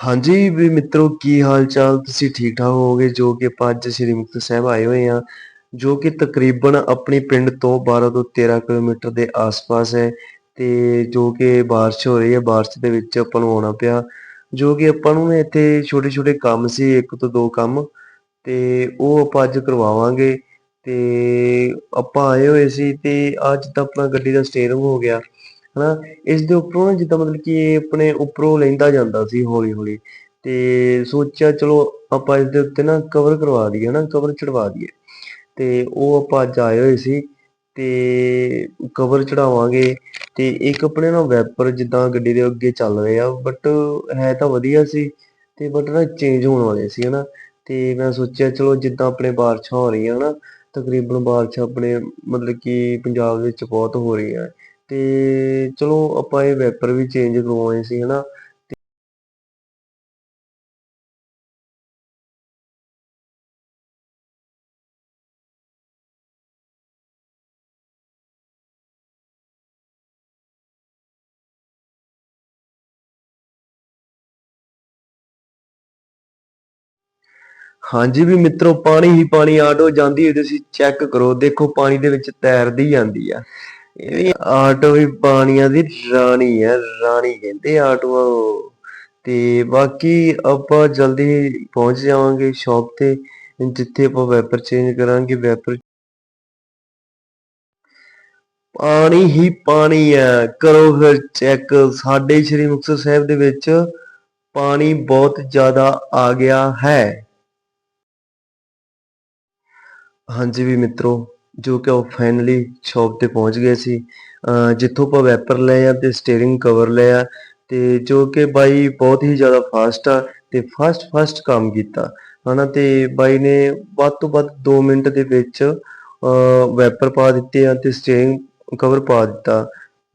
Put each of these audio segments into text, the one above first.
ਹਾਂਜੀ ਵੀ ਮਿੱਤਰੋ, ਕੀ ਹਾਲ ਚਾਲ ਤੁਸੀਂ ਠੀਕ ਠਾਕ ਹੋਵੋਗੇ? ਜੋ ਕਿ ਆਪਾਂ ਅੱਜ ਸ੍ਰੀ ਮੁਕਤਸਰ ਸਾਹਿਬ ਆਏ ਹੋਏ ਹਾਂ, ਜੋ ਕਿ ਤਕਰੀਬਨ ਆਪਣੇ ਪਿੰਡ ਤੋਂ 12 ਤੋਂ 13 ਕਿਲੋਮੀਟਰ ਦੇ ਆਸ-ਪਾਸ ਹੈ ਤੇ ਜੋ ਕਿ ਬਾਰਿਸ਼ ਹੋ ਰਹੀ ਹੈ, ਬਾਰਿਸ਼ ਦੇ ਵਿੱਚ ਆਪਾਂ ਨੂੰ ਆਉਣਾ ਪਿਆ, ਜੋ ਕਿ ਆਪਾਂ ਨੂੰ ਇੱਥੇ ਛੋਟੇ-ਛੋਟੇ ਕੰਮ ਸੀ, ਇੱਕ ਤੋਂ ਦੋ ਕੰਮ, ਤੇ ਉਹ ਆਪਾਂ ਅੱਜ ਕਰਵਾਵਾਂਗੇ, ਤੇ ਆਪਾਂ ਆਏ ਹੋਏ ਸੀ ਤੇ ਅੱਜ ਤਾਂ ਆਪਣਾ ਗੱਡੀ ਦਾ ਸਟੀਅਰਿੰਗ ਹੋ ਗਿਆ। ਹਨਾ, ਇਸ ਦੇ ਉੱਪਰੋਂ ਨਾ ਜਿੱਦਾਂ ਮਤਲਬ ਕਿ ਆਪਣੇ ਉੱਪਰੋਂ ਲੈਂਦਾ ਜਾਂਦਾ ਸੀ ਹੌਲੀ-ਹੌਲੀ ਤੇ ਸੋਚਿਆ ਚਲੋ ਆਪਾਂ ਇਸ ਦੇ ਉੱਤੇ ਨਾ ਕਵਰ ਕਰਵਾ ਦਈਏ ਹਨਾ ਕਵਰ ਚੜਵਾ ਦਈਏ ਤੇ ਉਹ ਆਪਾਂ ਅੱਜ ਆਏ ਹੋਏ ਸੀ ਤੇ ਕਵਰ ਚੜਾਵਾਂਗੇ ਤੇ ਇੱਕ ਆਪਣੇ ਨਾ ਵੈਪਰ ਜਿੱਦਾਂ ਗੱਡੀ ਦੇ ਅੱਗੇ ਚੱਲ ਰਹੇ ਆ ਬਟ ਹੈ ਤਾਂ ਵਧੀਆ ਸੀ ਤੇ ਬਟ ਨਾ ਚੇਂਜ ਹੋਣ ਵਾਲੇ ਸੀ ਹਨਾ ਤੇ ਮੈਂ ਸੋਚਿਆ ਚਲੋ ਜਿੱਦਾਂ ਆਪਣੇ ਬਾਰਿਸ਼ਾਂ ਹੋ ਰਹੀਆਂ ਹਨਾ, ਤਕਰੀਬਨ ਬਾਰਿਸ਼ ਆਪਣੇ ਮਤਲਬ ਕਿ ਪੰਜਾਬ ਵਿੱਚ ਬਹੁਤ ਹੋ ਰਹੀਆਂ। ਤੇ ਚਲੋ ਆਪਾਂ ਇਹ ਵੈਪਰ ਵੀ ਚੇਂਜ ਕਰਵਾਏ ਸੀ, ਹਨਾ? ਹਾਂਜੀ ਵੀ ਮਿੱਤਰੋ, ਪਾਣੀ ਹੀ ਪਾਣੀ ਆਟੋ ਜਾਂਦੀ ਹੋਈ ਤੁਸੀਂ ਚੈੱਕ ਕਰੋ। ਦੇਖੋ, ਪਾਣੀ ਦੇ ਵਿੱਚ ਤੈਰਦੀ ਜਾਂਦੀ ਆ। ਇਹ ਆਟੋ ਵੀ ਪਾਣੀਆਂ ਦੀ ਰਾਣੀ ਹੈ, ਰਾਣੀ ਕਹਿੰਦੇ ਆਟੋਆਂ ਨੂੰ ਤੇ ਬਾਕੀ ਆਪਾਂ ਜਲਦੀ ਪਹੁੰਚ ਜਾਵਾਂਗੇ ਸ਼ਾਪ ਤੇ, ਜਿੱਥੇ ਆਪਾਂ ਵੈਪਰ ਚੇਂਜ ਕਰਾਂਗੇ ਵੈਪਰ ਪਾਣੀ ਹੀ ਪਾਣੀ ਹੈ। ਕਰੋ ਫਿਰ ਚੈੱਕ ਸਾਡੇ ਸ਼੍ਰੀ ਮੁਕਤਸਰ ਸਾਹਿਬ ਦੇ ਵਿੱਚ ਪਾਣੀ ਬਹੁਤ ਜ਼ਿਆਦਾ ਆ ਗਿਆ ਹੈ। ਹਾਂਜੀ ਵੀ ਮਿੱਤਰੋ ਜੋ ਕਿ ਉਹ ਫਾਈਨਲੀ ਸ਼ਾਪ ਤੇ ਪਹੁੰਚ ਗਏ ਸੀ। ਜਿੱਥੋਂ ਆਪਾਂ ਵੈਪਰ ਲਏ ਆ ਤੇ ਸਟੀਅਰਿੰਗ ਕਵਰ ਲਿਆ ਤੇ ਜੋ ਕਿ ਬਾਈ ਬਹੁਤ ਹੀ ਜ਼ਿਆਦਾ ਫਾਸਟ ਆ ਤੇ ਫਾਸਟ ਫਾਸਟ ਕੰਮ ਕੀਤਾ। ਹਨਾ ਤੇ ਬਾਈ ਨੇ ਵੱਧ ਤੋਂ ਵੱਧ 2 ਮਿੰਟ ਦੇ ਵਿੱਚ ਵੈਪਰ ਪਾ ਦਿੱਤੇ ਆ ਤੇ ਸਟੀਅਰਿੰਗ ਕਵਰ ਪਾ ਦਿੱਤਾ।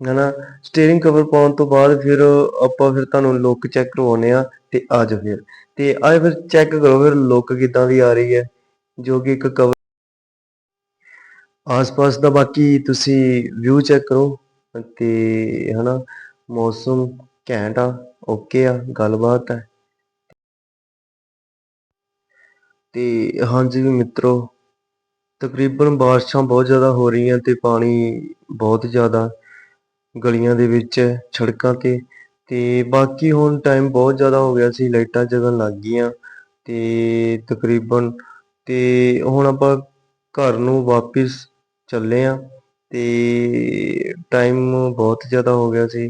ਹਨਾ ਸਟੀਅਰਿੰਗ ਕਵਰ ਪਾਉਣ ਤੋਂ ਬਾਅਦ ਫਿਰ ਆਪਾਂ ਫਿਰ ਤੁਹਾਨੂੰ ਲੁੱਕ ਚੈੱਕ ਕਰਵਾਉਨੇ ਆ ਤੇ ਆ ਜਾਓ ਫਿਰ। ਤੇ ਆਏ ਫਿਰ ਚੈੱਕ ਕਰੋ ਫਿਰ ਲੁੱਕ ਕਿਦਾਂ ਦੀ ਆ ਰਹੀ ਹੈ, ਜੋ ਕਿ ਇੱਕ ਕਵਰ ਆਸ-ਪਾਸ ਦਾ ਬਾਕੀ ਤੁਸੀਂ ਵਿਊ ਚੈੱਕ ਕਰੋ ਤੇ ਹਨਾ, ਮੌਸਮ ਘੈਂਟ ਆ ਓਕੇ ਆ, ਗੱਲਬਾਤ ਹੈ ਤੇ ਹਾਂਜੀ ਵੀ ਮਿੱਤਰੋ, ਤਕਰੀਬਨ ਬਾਰਿਸ਼ਾਂ ਬਹੁਤ ਜ਼ਿਆਦਾ ਹੋ ਰਹੀਆਂ ਤੇ ਪਾਣੀ ਬਹੁਤ ਜ਼ਿਆਦਾ ਗਲੀਆਂ ਦੇ ਵਿੱਚ, ਸੜਕਾਂ ਤੇ ਤੇ ਬਾਕੀ ਹੁਣ ਟਾਈਮ ਬਹੁਤ ਜ਼ਿਆਦਾ ਹੋ ਗਿਆ ਸੀ, ਲਾਈਟਾਂ ਜਗਣ ਲੱਗ ਗਈਆਂ, ਤੇ ਤਕਰੀਬਨ ਤੇ ਹੁਣ ਆਪਾਂ ਘਰ ਨੂੰ ਵਾਪਿਸ ਚੱਲੇ ਆ ਤੇ ਟਾਈਮ ਬਹੁਤ ਜ਼ਿਆਦਾ ਹੋ ਗਿਆ ਸੀ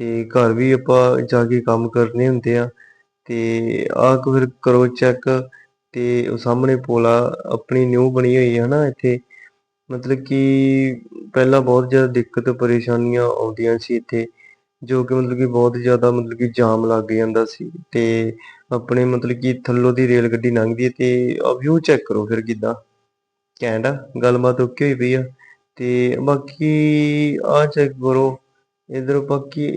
ਤੇ ਘਰ ਵੀ ਆਪਾਂ ਜਾ ਕੇ ਕੰਮ ਕਰਨੇ ਹੁੰਦੇ ਆ ਤੇ ਆਹ ਕੋ ਫਿਰ ਕਰੋ ਚੈੱਕ ਤੇ ਉਹ ਸਾਹਮਣੇ ਪੋਲਾ ਆਪਣੀ ਨਿਊ ਬਣੀ ਹੋਈ ਹੈ ਨਾ ਇੱਥੇ। ਮਤਲਬ ਕਿ ਪਹਿਲਾਂ ਬਹੁਤ ਜ਼ਿਆਦਾ ਦਿੱਕਤ ਪਰੇਸ਼ਾਨੀਆਂ ਆਉਂਦੀਆਂ ਸੀ ਇੱਥੇ, ਜੋ ਕਿ ਮਤਲਬ ਕਿ ਬਹੁਤ ਜ਼ਿਆਦਾ ਮਤਲਬ ਕਿ ਜਾਮ ਲੱਗ ਜਾਂਦਾ ਸੀ ਤੇ ਆਪਣੇ ਮਤਲਬ ਕਿ ਥੱਲੋਂ ਦੀ ਰੇਲ ਗੱਡੀ ਲੰਘਦੀ ਹੈ ਤੇ ਵਿਊ ਚੈੱਕ ਕਰੋ ਫਿਰ ਕਿੱਦਾਂ। ਘੈਂਟ ਆ ਗੱਲਬਾਤ ਓਕੇ ਹੋਈ ਪਈ ਆ। ਤੇ ਬਾਕੀ ਆ ਚੈੱਕ ਕਰੋ ਇਧਰ ਬਾਕੀ